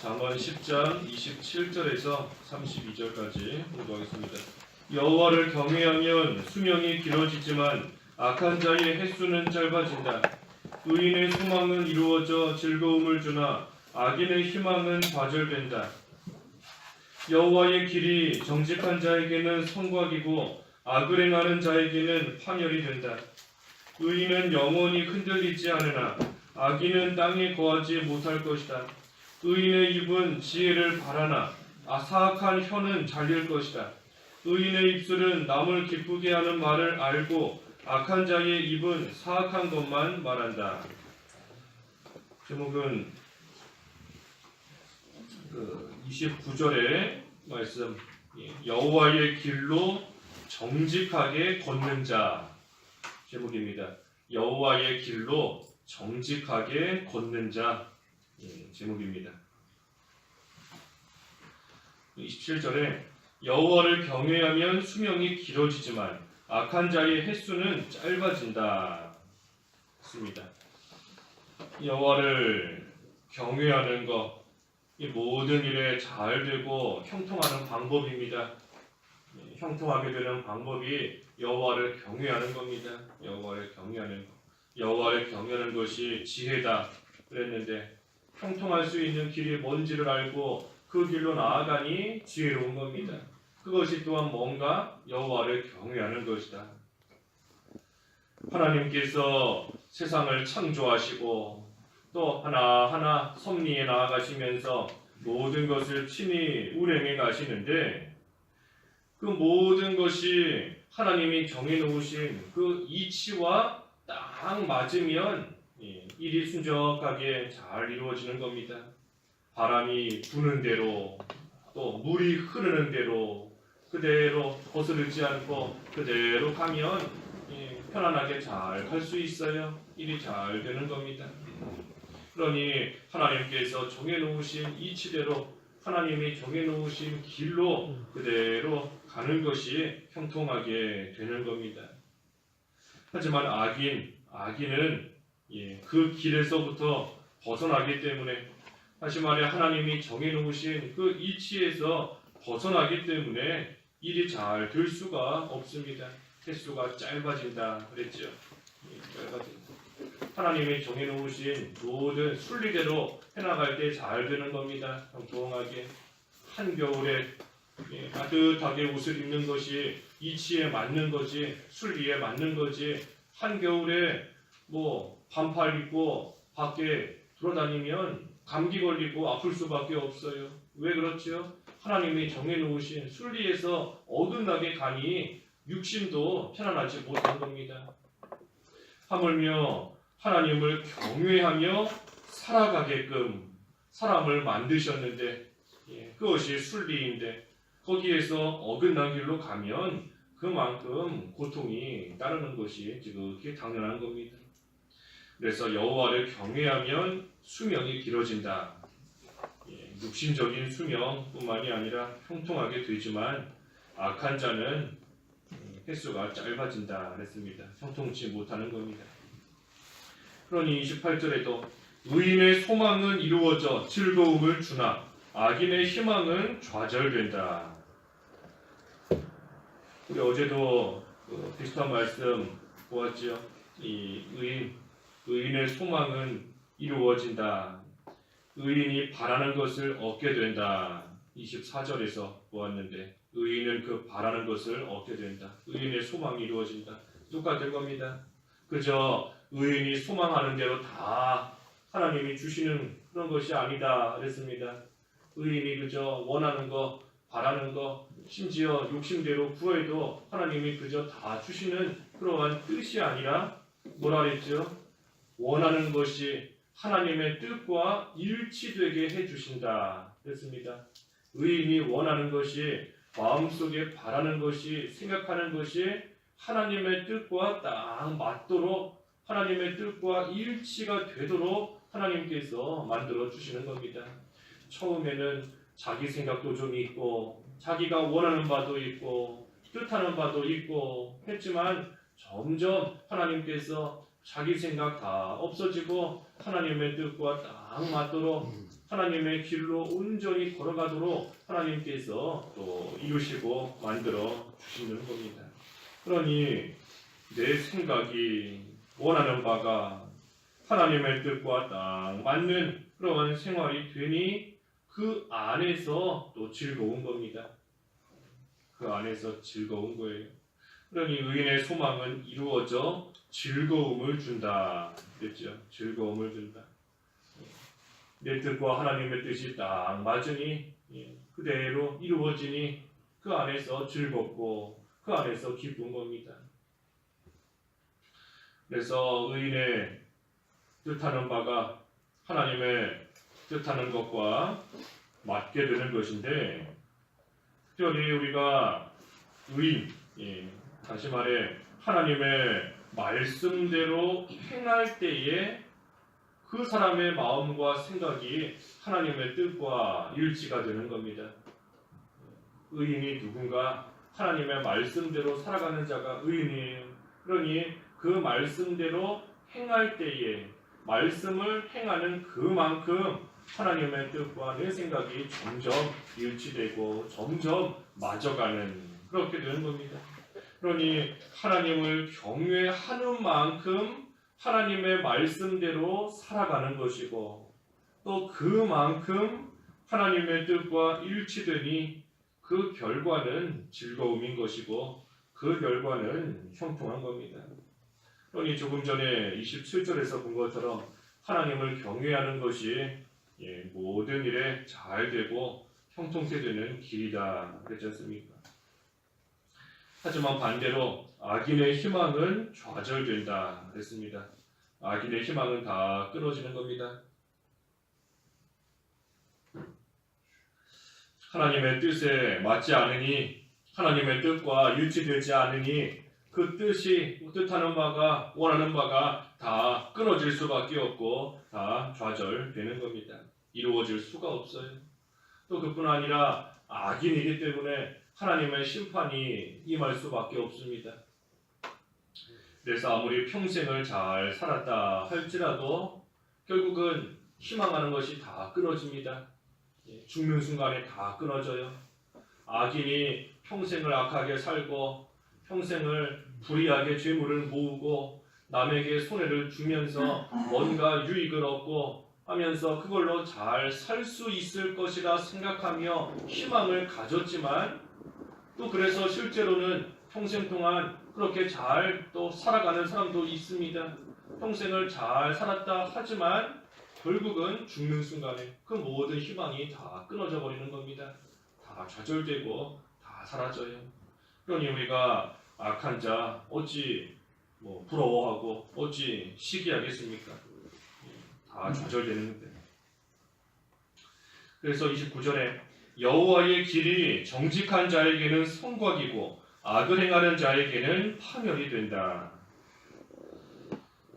잠언 10장 27절에서 32절까지 공부하겠습니다. 여호와를 경외하면 수명이 길어지지만 악한 자의 횟수는 짧아진다. 의인의 소망은 이루어져 즐거움을 주나 악인의 희망은 좌절된다. 여호와의 길이 정직한 자에게는 성곽이고 악을 행하는 자에게는 파멸이 된다. 의인은 영원히 흔들리지 않으나 악인은 땅에 거하지 못할 것이다. 의인의 입은 지혜를 바라나 아 사악한 혀는 잘릴 것이다. 의인의 입술은 남을 기쁘게 하는 말을 알고 악한 자의 입은 사악한 것만 말한다. 제목은 그 29절의 말씀 예, 여호와의 길로 정직하게 걷는 자 제목입니다. 여호와의 길로 정직하게 걷는 자 예, 제목입니다. 27절에 여호와를 경외하면 수명이 길어지지만 악한 자의 횟수는 짧아진다. 습니다. 여호와를 경외하는 것, 이 모든 일에 잘 되고 형통하는 방법입니다. 예, 형통하게 되는 방법이 여호와를 경외하는 겁니다. 여호와를 경외하는 것. 여호와를 경외하는 것이 지혜다 그랬는데 형통할 수 있는 길이 뭔지를 알고 그 길로 나아가니 지혜로운 겁니다. 그것이 또한 뭔가 여호와를 경외하는 것이다. 하나님께서 세상을 창조하시고 또 하나하나 섭리에 나아가시면서 모든 것을 친히 운행해 가시는데 그 모든 것이 하나님이 정해 놓으신 그 이치와 딱 맞으면 예, 일이 순적하게 잘 이루어지는 겁니다. 바람이 부는 대로 또 물이 흐르는 대로 그대로 거스르지 않고 그대로 가면 예, 편안하게 잘 할 수 있어요. 일이 잘 되는 겁니다. 그러니 하나님께서 정해 놓으신 이치대로 하나님이 정해 놓으신 길로 그대로 가는 것이 형통하게 되는 겁니다. 하지만 악인, 악인은 예, 그 길에서부터 벗어나기 때문에 다시 말해 하나님이 정해 놓으신 그 이치에서 벗어나기 때문에 일이 잘 될 수가 없습니다. 횟수가 짧아진다 그랬죠. 예, 짧아진다. 하나님이 정해 놓으신 모든 순리대로 해나갈 때 잘 되는 겁니다. 형통하게 한겨울에 예, 따뜻하게 옷을 입는 것이 이치에 맞는 거지 순리에 맞는 거지 한겨울에 뭐 반팔 입고 밖에 돌아다니면 감기 걸리고 아플 수밖에 없어요. 왜 그렇죠? 하나님이 정해 놓으신 순리에서 어긋나게 가니 육신도 편안하지 못한 겁니다. 하물며 하나님을 경외하며 살아가게끔 사람을 만드셨는데 예, 그것이 순리인데 거기에서 어긋난 길로 가면 그만큼 고통이 따르는 것이 지극히 당연한 겁니다. 그래서 여호와를 경외하면 수명이 길어진다. 예, 육신적인 수명뿐만이 아니라 형통하게 되지만 악한 자는 음, 횟수가 짧아진다 그랬습니다. 형통치 못하는 겁니다. 그러니 28절에도 의인의 소망은 이루어져 즐거움을 주나 악인의 희망은 좌절된다. 우리 어제도 그 비슷한 말씀 보았지요. 이 의인 의인의 소망은 이루어진다. 의인이 바라는 것을 얻게 된다. 24절에서 보았는데 의인은 그 바라는 것을 얻게 된다. 의인의 소망이 이루어진다. 똑같을 겁니다. 그저 의인이 소망하는 대로 다 하나님이 주시는 그런 것이 아니다 그랬습니다. 의인이 그저 원하는 거, 바라는 거, 심지어 욕심대로 구해도 하나님이 그저 다 주시는 그러한 뜻이 아니라 뭐라 그랬죠? 원하는 것이 하나님의 뜻과 일치되게 해 주신다 그랬습니다. 의인이 원하는 것이 마음속에 바라는 것이 생각하는 것이 하나님의 뜻과 딱 맞도록 하나님의 뜻과 일치가 되도록 하나님께서 만들어 주시는 겁니다. 처음에는 자기 생각도 좀 있고 자기가 원하는 바도 있고 뜻하는 바도 있고 했지만 점점 하나님께서 자기 생각 다 없어지고 하나님의 뜻과 딱 맞도록 하나님의 길로 온전히 걸어가도록 하나님께서 또 이루시고 만들어 주시는 겁니다. 그러니 내 생각이 원하는 바가 하나님의 뜻과 딱 맞는 그러한 생활이 되니 그 안에서 또 즐거운 겁니다. 그 안에서 즐거운 거예요. 그러니 의인의 소망은 이루어져 즐거움을 준다. 그랬죠? 즐거움을 준다. 내 뜻과 하나님의 뜻이 딱 맞으니 예, 그대로 이루어지니 그 안에서 즐겁고 그 안에서 기쁜 겁니다. 그래서 의인의 뜻하는 바가 하나님의 뜻하는 것과 맞게 되는 것인데 특별히 우리가 의인, 예, 다시 말해 하나님의 말씀대로 행할 때에 그 사람의 마음과 생각이 하나님의 뜻과 일치가 되는 겁니다. 의인이 누군가 하나님의 말씀대로 살아가는 자가 의인이에요. 그러니 그 말씀대로 행할 때에 말씀을 행하는 그만큼 하나님의 뜻과 내 생각이 점점 일치되고 점점 맞아가는 그렇게 되는 겁니다. 그러니 하나님을 경외하는 만큼 하나님의 말씀대로 살아가는 것이고 또 그만큼 하나님의 뜻과 일치되니 그 결과는 즐거움인 것이고 그 결과는 형통한 겁니다. 그러니 조금 전에 27절에서 본 것처럼 하나님을 경외하는 것이 예, 모든 일에 잘 되고 형통케 되는 길이다 그랬지 않습니까? 하지만 반대로 악인의 희망은 좌절된다 그랬습니다. 악인의 희망은 다 끊어지는 겁니다. 하나님의 뜻에 맞지 않으니 하나님의 뜻과 일치되지 않으니 그 뜻이 뜻하는 바가 원하는 바가 다 끊어질 수밖에 없고 다 좌절되는 겁니다. 이루어질 수가 없어요. 또 그뿐 아니라 악인이기 때문에 하나님의 심판이 임할 수밖에 없습니다. 그래서 아무리 평생을 잘 살았다 할지라도 결국은 희망하는 것이 다 끊어집니다. 예, 죽는 순간에 다 끊어져요. 악인이 평생을 악하게 살고 평생을 불의하게 죄물을 모으고 남에게 손해를 주면서 뭔가 유익을 얻고 하면서 그걸로 잘 살 수 있을 것이라 생각하며 희망을 가졌지만 또 그래서 실제로는 평생 동안 그렇게 잘 또 살아가는 사람도 있습니다. 평생을 잘 살았다 하지만 결국은 죽는 순간에 그 모든 희망이 다 끊어져 버리는 겁니다. 다 좌절되고 다 사라져요. 그러니 우리가 악한 자 어찌 뭐 부러워하고 어찌 시기하겠습니까? 다 좌절되는 거예요. 그래서 29절에 여호와의 길이 정직한 자에게는 성곽이고 악을 행하는 자에게는 파멸이 된다.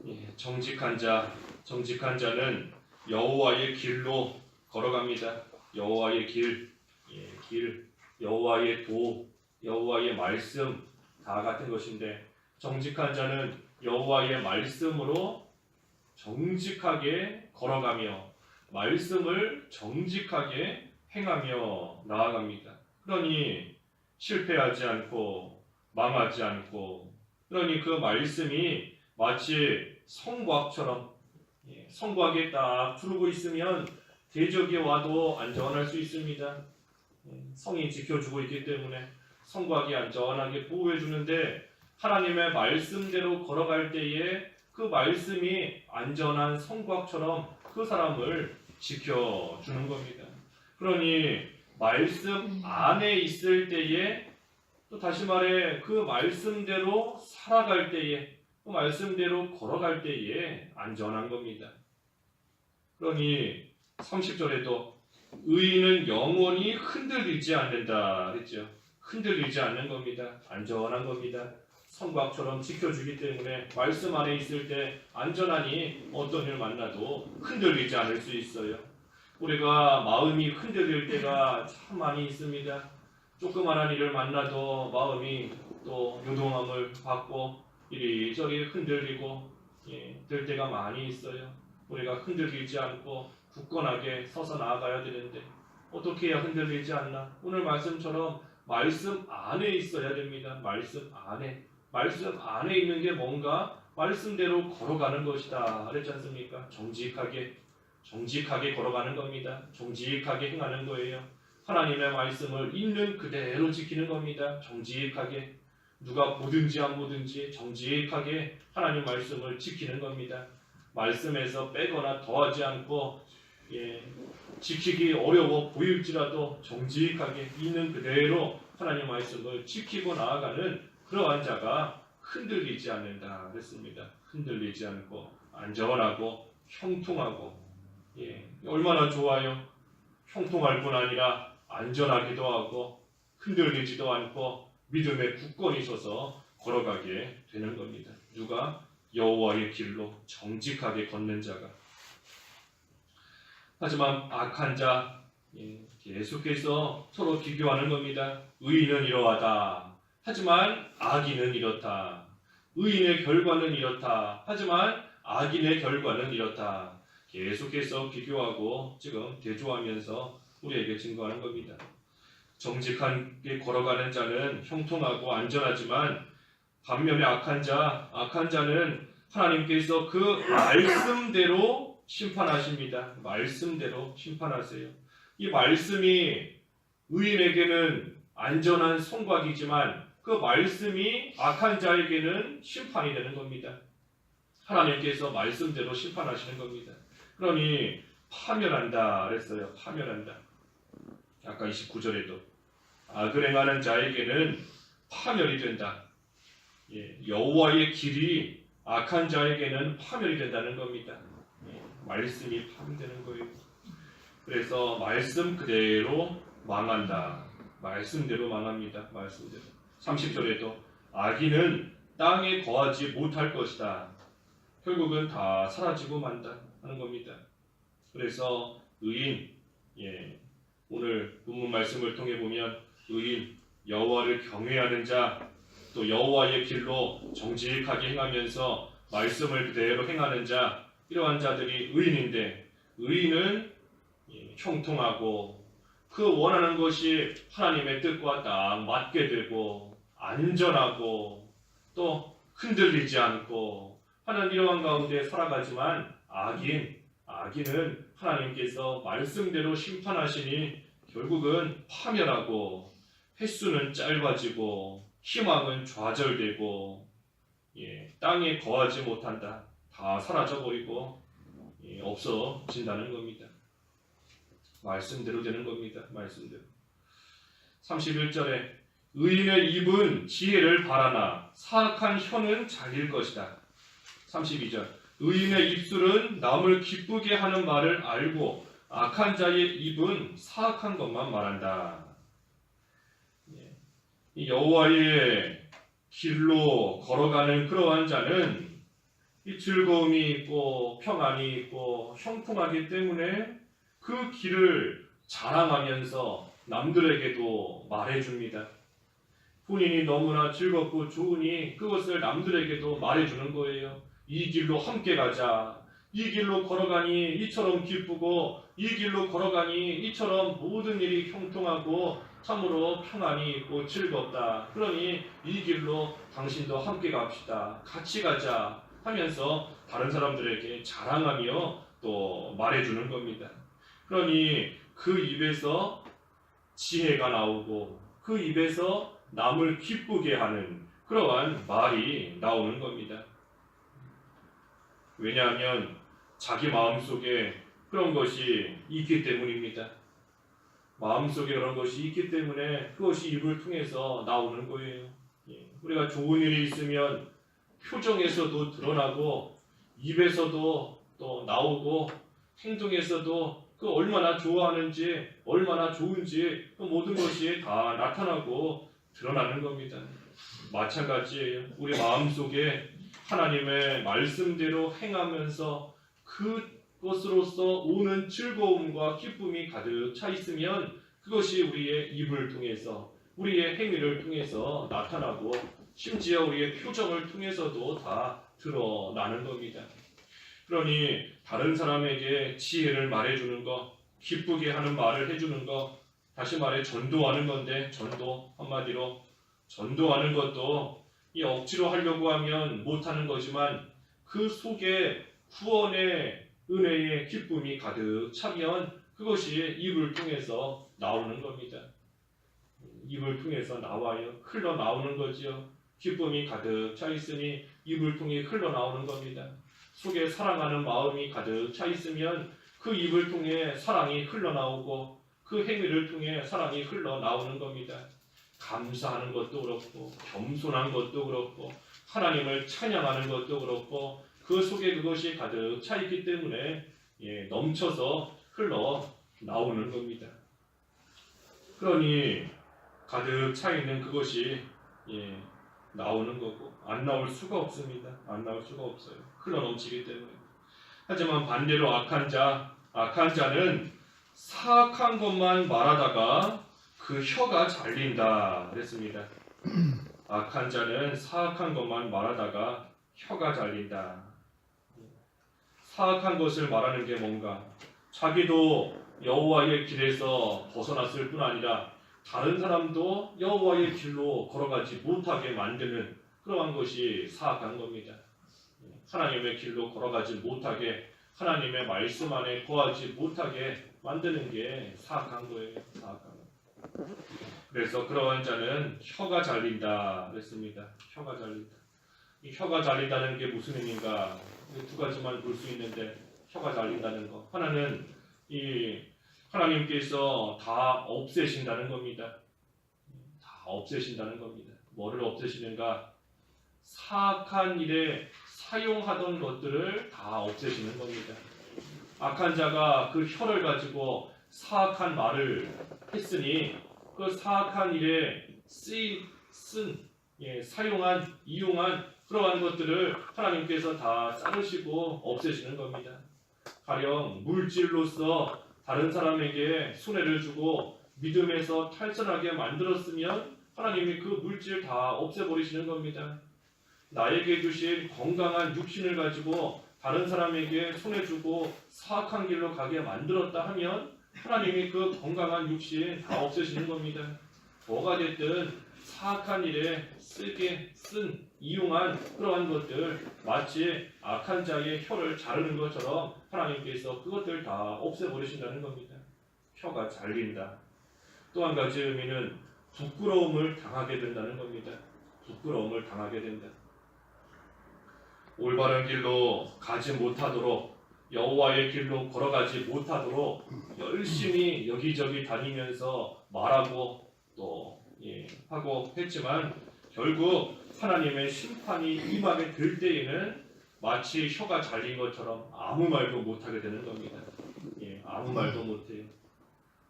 예, 정직한 자, 정직한 자는 여호와의 길로 걸어갑니다. 여호와의 길, 예, 길, 여호와의 도, 여호와의 말씀 다 같은 것인데 정직한 자는 여호와의 말씀으로 정직하게 걸어가며 말씀을 정직하게 행하며 나아갑니다. 그러니 실패하지 않고 망하지 않고 그러니 그 말씀이 마치 성곽처럼 예, 성곽에 딱 두르고 있으면 대적이 와도 안전할 수 있습니다. 예, 성이 지켜주고 있기 때문에 성곽이 안전하게 보호해 주는데 하나님의 말씀대로 걸어갈 때에 그 말씀이 안전한 성곽처럼 그 사람을 지켜주는 겁니다. 그러니 말씀 안에 있을 때에 또 다시 말해 그 말씀대로 살아갈 때에 그 말씀대로 걸어갈 때에 안전한 겁니다. 그러니 30절에도 의인은 영원히 흔들리지 않는다 그랬죠. 흔들리지 않는 겁니다. 안전한 겁니다. 성곽처럼 지켜주기 때문에 말씀 안에 있을 때 안전하니 어떤 일 만나도 흔들리지 않을 수 있어요. 우리가 마음이 흔들릴 때가 참 많이 있습니다. 조그마한 일을 만나도 마음이 또 요동함을 받고 이리저리 흔들리고 예, 될 때가 많이 있어요. 우리가 흔들리지 않고 굳건하게 서서 나아가야 되는데 어떻게 해야 흔들리지 않나? 오늘 말씀처럼 말씀 안에 있어야 됩니다. 말씀 안에. 말씀 안에 있는 게 뭔가 말씀대로 걸어가는 것이다. 그랬지 않습니까? 정직하게 정직하게 걸어가는 겁니다. 정직하게 행하는 거예요. 하나님의 말씀을 있는 그대로 지키는 겁니다. 정직하게 누가 보든지 안 보든지 정직하게 하나님 말씀을 지키는 겁니다. 말씀에서 빼거나 더하지 않고 예, 지키기 어려워 보일지라도 정직하게 있는 그대로 하나님 말씀을 지키고 나아가는 그러한 자가 흔들리지 않는다 그랬습니다. 흔들리지 않고 안전하고 형통하고 예, 얼마나 좋아요. 형통할 뿐 아니라 안전하기도 하고 흔들리지도 않고 믿음의 굳건히 서서 걸어가게 되는 겁니다. 누가 여호와의 길로 정직하게 걷는 자가 하지만 악한 자 예, 계속해서 서로 비교하는 겁니다. 의인은 이러하다. 하지만 악인은 이렇다. 의인의 결과는 이렇다. 하지만 악인의 결과는 이렇다. 계속해서 비교하고 지금 대조하면서 우리에게 증거하는 겁니다. 정직하게 걸어가는 자는 형통하고 안전하지만 반면에 악한 자, 악한 자는 하나님께서 그 말씀대로 심판하십니다. 말씀대로 심판하세요. 이 말씀이 의인에게는 안전한 성곽이지만 그 말씀이 악한 자에게는 심판이 되는 겁니다. 하나님께서 말씀대로 심판하시는 겁니다. 그러니 파멸한다 그랬어요. 파멸한다. 아까 29절에도 악을 행하는 자에게는 파멸이 된다. 예, 여호와의 길이 악한 자에게는 파멸이 된다는 겁니다. 예, 말씀이 파멸되는 거예요. 그래서 말씀 그대로 망한다. 말씀대로 망합니다. 말씀대로. 30절에도 악인은 땅에 거하지 못할 것이다. 결국은 다 사라지고 만다 하는 겁니다. 그래서 의인 예, 오늘 본문 말씀을 통해 보면 의인 여호와를 경외하는 자 또 여호와의 길로 정직하게 행하면서 말씀을 그대로 행하는 자 이러한 자들이 의인인데 의인은 예, 형통하고 그 원하는 것이 하나님의 뜻과 딱 맞게 되고 안전하고 또 흔들리지 않고 하는 이러한 가운데 살아가지만 악인 악인은 하나님께서 말씀대로 심판하시니 결국은 파멸하고 횟수는 짧아지고 희망은 좌절되고 예, 땅에 거하지 못한다. 다 사라져 버리고 예, 없어진다는 겁니다. 말씀대로 되는 겁니다. 말씀대로. 31절에 의인의 입은 지혜를 바라나 사악한 혀는 잘릴 것이다. 32절 의인의 입술은 남을 기쁘게 하는 말을 알고 악한 자의 입은 사악한 것만 말한다. 예. 이 여호와의 길로 걸어가는 그러한 자는 이 즐거움이 있고 평안이 있고 형통하기 때문에 그 길을 자랑하면서 남들에게도 말해줍니다. 본인이 너무나 즐겁고 좋으니 그것을 남들에게도 말해주는 거예요. 이 길로 함께 가자. 이 길로 걸어가니 이처럼 기쁘고 이 길로 걸어가니 이처럼 모든 일이 형통하고 참으로 평안이 있고 즐겁다. 그러니 이 길로 당신도 함께 갑시다. 같이 가자 하면서 다른 사람들에게 자랑하며 또 말해주는 겁니다. 그러니 그 입에서 지혜가 나오고 그 입에서 남을 기쁘게 하는 그러한 말이 나오는 겁니다. 왜냐하면 자기 마음속에 그런 것이 있기 때문입니다. 마음속에 그런 것이 있기 때문에 그것이 입을 통해서 나오는 거예요. 예. 우리가 좋은 일이 있으면 표정에서도 드러나고 입에서도 또 나오고 행동에서도 그 얼마나 좋아하는지 얼마나 좋은지 그 모든 것이 다 나타나고 드러나는 겁니다. 마찬가지예요. 우리 마음속에 하나님의 말씀대로 행하면서 그것으로서 오는 즐거움과 기쁨이 가득 차 있으면 그것이 우리의 입을 통해서 우리의 행위를 통해서 나타나고 심지어 우리의 표정을 통해서도 다 드러나는 겁니다. 그러니 다른 사람에게 지혜를 말해주는 거, 기쁘게 하는 말을 해주는 거, 다시 말해 전도하는 건데 전도 한마디로 전도하는 것도 이 억지로 하려고 하면 못하는 거지만 그 속에 구원의 은혜의 기쁨이 가득 차면 그것이 입을 통해서 나오는 겁니다. 입을 통해서 나와요. 흘러 나오는 거지요. 기쁨이 가득 차 있으니 입을 통해 흘러 나오는 겁니다. 속에 사랑하는 마음이 가득 차 있으면 그 입을 통해 사랑이 흘러 나오고 그 행위를 통해 사랑이 흘러 나오는 겁니다. 감사하는 것도 그렇고 겸손한 것도 그렇고 하나님을 찬양하는 것도 그렇고 그 속에 그것이 가득 차 있기 때문에 예, 넘쳐서 흘러 나오는 겁니다. 그러니 가득 차 있는 그것이 예, 나오는 거고 안 나올 수가 없습니다. 안 나올 수가 없어요. 흘러 넘치기 때문에. 하지만 반대로 악한 자, 악한 자는 사악한 것만 말하다가 그 혀가 잘린다 그랬습니다. 악한 자는 사악한 것만 말하다가 혀가 잘린다. 사악한 것을 말하는 게 뭔가? 자기도 여호와의 길에서 벗어났을 뿐 아니라 다른 사람도 여호와의 길로 걸어가지 못하게 만드는 그러한 것이 사악한 겁니다. 하나님의 길로 걸어가지 못하게 하나님의 말씀 안에 거하지 못하게 만드는 게 사악한 거예요. 사악한 거. 그래서 그러한 자는 혀가 잘린다 그랬습니다. 혀가 잘린다. 이 혀가 잘린다는 게 무슨 의미인가? 이두 가지만 볼 수 있는데 혀가 잘린다는 거. 하나는 이 하나님께서 다 없애신다는 겁니다. 다 없애신다는 겁니다. 뭐를 없애시는가? 사악한 일에 사용하던 것들을 다 없애시는 겁니다. 악한 자가 그 혀를 가지고 사악한 말을 했으니 그 사악한 일에 쓰인 쓴 예, 사용한 이용한 그러한 것들을 하나님께서 다 자르시고 없애시는 겁니다. 가령 물질로서 다른 사람에게 손해를 주고 믿음에서 탈선하게 만들었으면 하나님이 그 물질 다 없애버리시는 겁니다. 나에게 주신 건강한 육신을 가지고 다른 사람에게 손해 주고 사악한 길로 가게 만들었다 하면 하나님이 그 건강한 육신 다 없애시는 겁니다. 뭐가 됐든 사악한 일에 쓰게 쓴 이용한 그러한 것들 마치 악한 자의 혀를 자르는 것처럼 하나님께서 그것들 다 없애버리신다는 겁니다. 혀가 잘린다. 또 한 가지 의미는 부끄러움을 당하게 된다는 겁니다. 부끄러움을 당하게 된다. 올바른 길로 가지 못하도록 여호와의 길로 걸어가지 못하도록 열심히 여기저기 다니면서 말하고 또 예, 하고 했지만 결국 하나님의 심판이 임하게 될 때에는 마치 혀가 잘린 것처럼 아무 말도 못하게 되는 겁니다. 예, 아무 말도 못해요.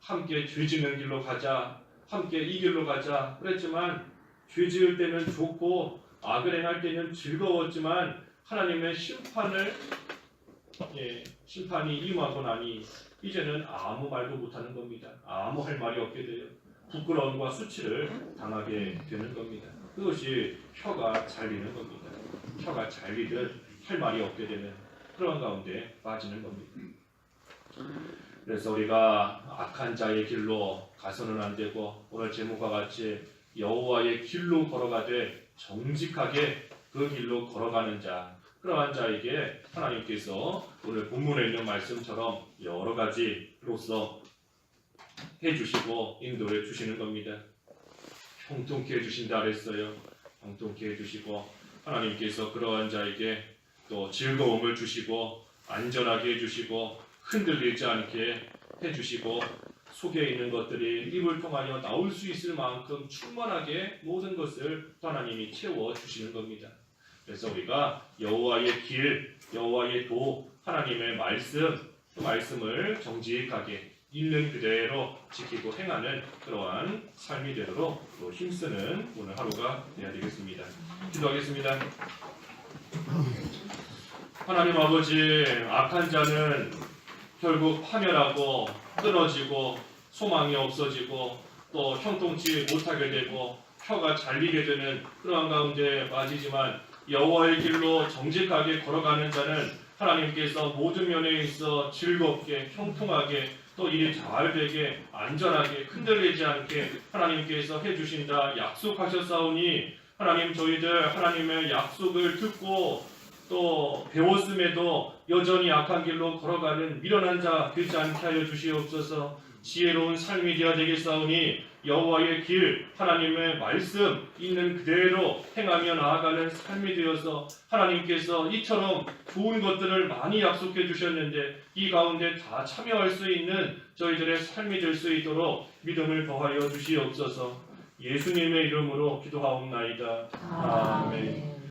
함께 죄 짓는 길로 가자, 함께 이 길로 가자 그랬지만 죄 지을 때는 좋고 악을 행할 때는 즐거웠지만 하나님의 심판을 예, 심판이 임하고 나니 이제는 아무 말도 못하는 겁니다. 아무 할 말이 없게 돼요. 부끄러움과 수치를 당하게 되는 겁니다. 그것이 혀가 잘리는 겁니다. 혀가 잘리듯 할 말이 없게 되는 그런 가운데 빠지는 겁니다. 그래서 우리가 악한 자의 길로 가서는 안 되고 오늘 제목과 같이 여호와의 길로 걸어가되 정직하게 그 길로 걸어가는 자 그러한 자에게 하나님께서 오늘 본문에 있는 말씀처럼 여러 가지로서 해주시고 인도해 주시는 겁니다. 형통케 해주신다 그랬어요. 형통케 해주시고 하나님께서 그러한 자에게 또 즐거움을 주시고 안전하게 해주시고 흔들리지 않게 해주시고 속에 있는 것들이 입을 통하여 나올 수 있을 만큼 충만하게 모든 것을 하나님이 채워 주시는 겁니다. 그래서 우리가 여호와의 길, 여호와의 도, 하나님의 말씀, 그 말씀을 정직하게 있는 그대로 지키고 행하는 그러한 삶이 되도록 또 힘쓰는 오늘 하루가 되어야 되겠습니다. 기도하겠습니다. 하나님 아버지, 악한 자는 결국 파멸하고 끊어지고 소망이 없어지고 또 형통치 못하게 되고 혀가 잘리게 되는 그러한 가운데 빠지지만 여호와의 길로 정직하게 걸어가는 자는 하나님께서 모든 면에 있어 즐겁게 형통하게 또 일이 잘 되게 안전하게 흔들리지 않게 하나님께서 해주신다 약속하셨사오니 하나님 저희들 하나님의 약속을 듣고 또 배웠음에도 여전히 악한 길로 걸어가는 미련한 자 되지 않게 하여 주시옵소서. 지혜로운 삶이 되어 되겠사오니 여호와의 길 하나님의 말씀 있는 그대로 행하며 나아가는 삶이 되어서 하나님께서 이처럼 좋은 것들을 많이 약속해 주셨는데 이 가운데 다 참여할 수 있는 저희들의 삶이 될 수 있도록 믿음을 더하여 주시옵소서 예수님의 이름으로 기도하옵나이다. 아멘.